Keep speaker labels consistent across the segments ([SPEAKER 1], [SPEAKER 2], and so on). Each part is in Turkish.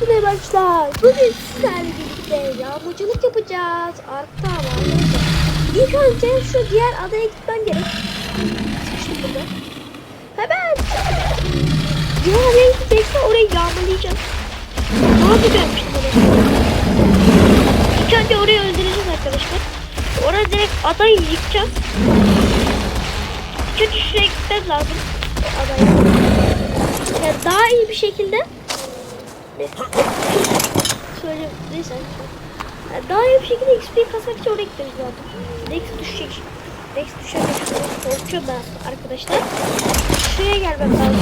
[SPEAKER 1] Merhaba arkadaşlar. Bugün sizlerle birlikte yağmacılık yapacağız. Arka var. İlk önce şu diğer adaya gitmem gerek. Sıkıştık burada. Hemen. Diğer adaya orayı yağmalayacağız. Ne yapacağım şimdi? İlk önce orayı öldüreceğiz arkadaşlar. Orada direkt adayı yıkacağız. Önce şuraya gitmem lazım. O adaya. Yani daha iyi bir şekilde Söyle neyse. Yani daha iyi bir şekilde XP kasmak için oraya gitmemiz lazım. Dex düşecek. Dex düşecek. Korkuyorum ben arkadaşlar. Şuraya gelmem lazım.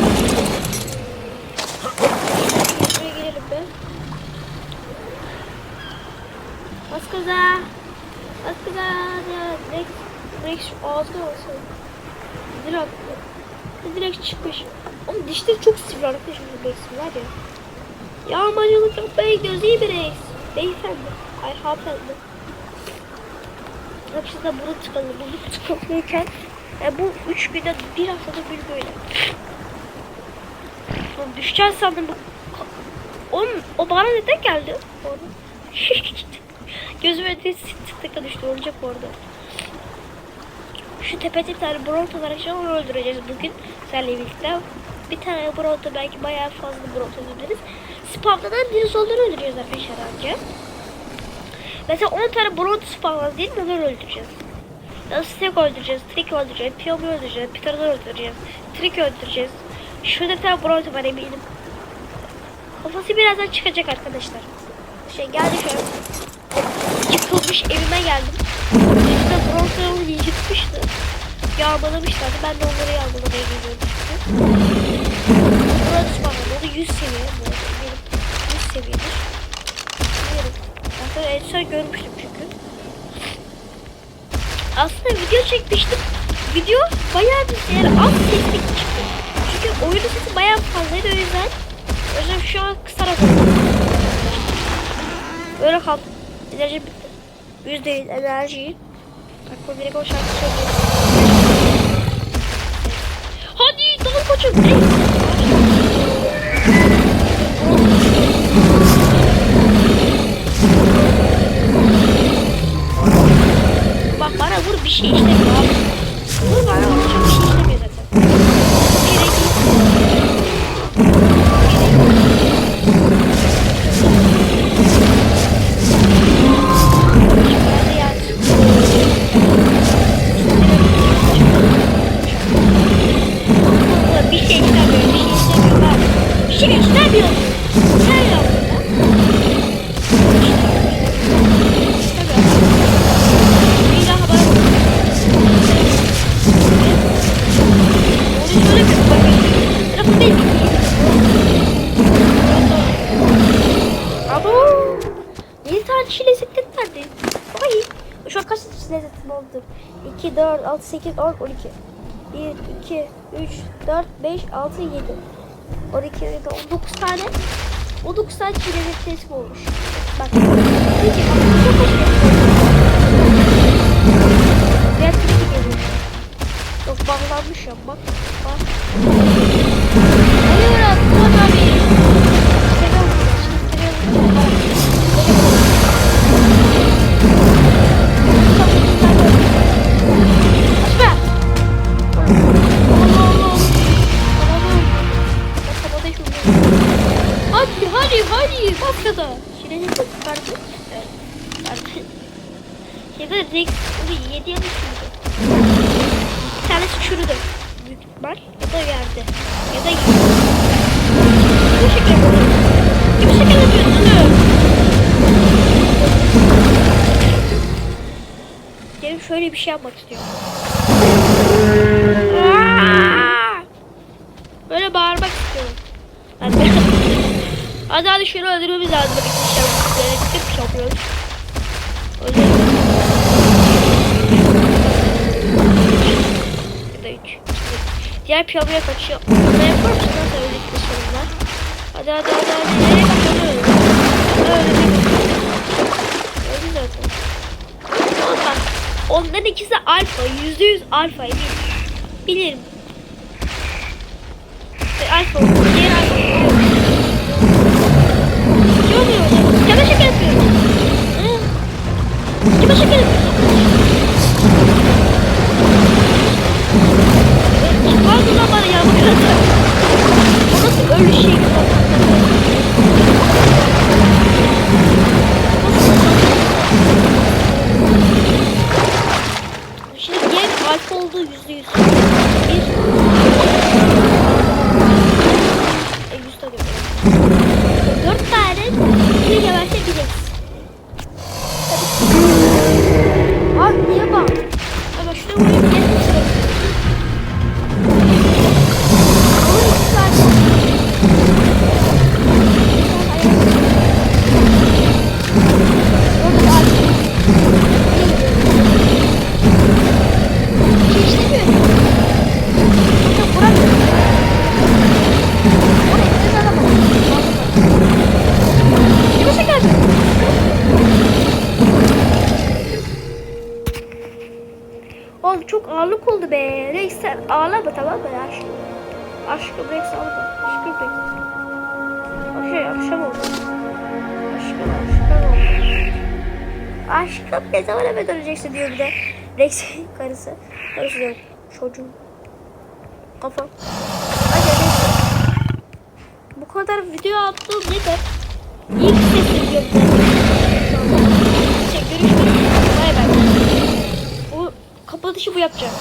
[SPEAKER 1] Şuraya girelim be. Bas kaza. Bas kaza. Dex. Dex şu ağzına olsun. Direkt. Direkt çıkmış. Ama dişleri çok sivri arkadaşlar bu Dex'in var ya. Yağmacılık yapmaya gidiyoruz iyi bir reis. Beyefendi. Ay hanımefendi. Hepsi de bunu tıkalı. Bunu tıkalıyken e, bu üç günde bir haftada bir böyle. Lan düşeceğiz sandım. Bu... Oğlum, o bana neden geldi? Orada. Gözüme de tıkla düştü. Olacak orada. Şu tepede bir tane bronto var. Onu öldüreceğiz bugün. Seninle birlikte. Bir tane bronto belki bayağı fazla bronto öldürürüz. Spamlanan dinozorları öldüreceğiz arkadaşlar önce. Mesela 10 tane bronto spamlanan değil mi onları öldüreceğiz. Ya Snake öldüreceğiz, Trick öldüreceğiz, Piomi öldüreceğiz, Pterodon öldüreceğiz, Trick öldüreceğiz. Şurada bir tane bronto var eminim. Kafası birazdan çıkacak arkadaşlar. Şey geldi şöyle. Yıkılmış evime geldim. İşte brontoyu yıkmıştı. Yağmalamışlardı. Ben de onları yağmalamaya geliyordum şimdi. Burada da 100 seviye. Bu arada benim 100 seviyedir. Biliyorum. Görmüştüm çünkü. Aslında video çekmiştim. Video bayağı bir yani az sesli çıktı. Çünkü oyunun sesi fazlaydı o yüzden. O şu an Böyle kal. Enerji bitti. Yüzde yüz enerjiyi. Bak bu o şarkı söylüyor. Hadi dal koçum. Ey! Bak Bir şey işlemiyor, bir şey işlemiyor abi. Bir şey. 7 tane çiğ lezzetleri verdi. Ay. Şu an kaç çiğ lezzetim oldu? 2, 4, 6, 8, 10, 12. 1, 2, 3, 4, 5, 6, 7. 12, 7, 19 tane. 19 tane çiğ lezzetlerim olmuş. Bak. Çok Hadi hadi hadi başladı. Şimdi ne çıkardı? Evet. Çıkardı. Şimdi Rex onu yedi yanı çürüdü. Bir tanesi çürüdü. Büyük ihtimal. Ya da yerde. Ya da yedi. Bu şekilde yapıyorum. Bu şekilde yapıyorsun. Benim şöyle bir şey yapmak istiyorum. Aa! Böyle bağırmak istiyorum. Hadi, hadi, hadi şunu öldürmemiz lazım. Bir şey yapıyoruz. O yüzden ya da 3. Diğer piyanoya kaçıyor. Ne yapar mısın? Nasıl bir sorun var? Hadi hadi hadi hadi. Nereye öyle? Öyle değil. Öyle zaten. Oğlum bak. Onların ikisi alfa. Yüzde yüz alfa. Bilirim. Bilirim. Alfa. Diğer alfa. Yeah. Çok ağırlık oldu be. Rex sen ağlama tamam mı aşkım? Aşkım Rex ağlama. Aşkım Rex. Şey akşam oldu. Aşkım aşkım oldu. Aşkım ne zaman eve döneceksin diyor bir de. Rex karısı. Karısı diyor. Çocuğum. Kafam. Bu kadar video attığım yeter. İlk ses videom. kapatışı bu yapacağım.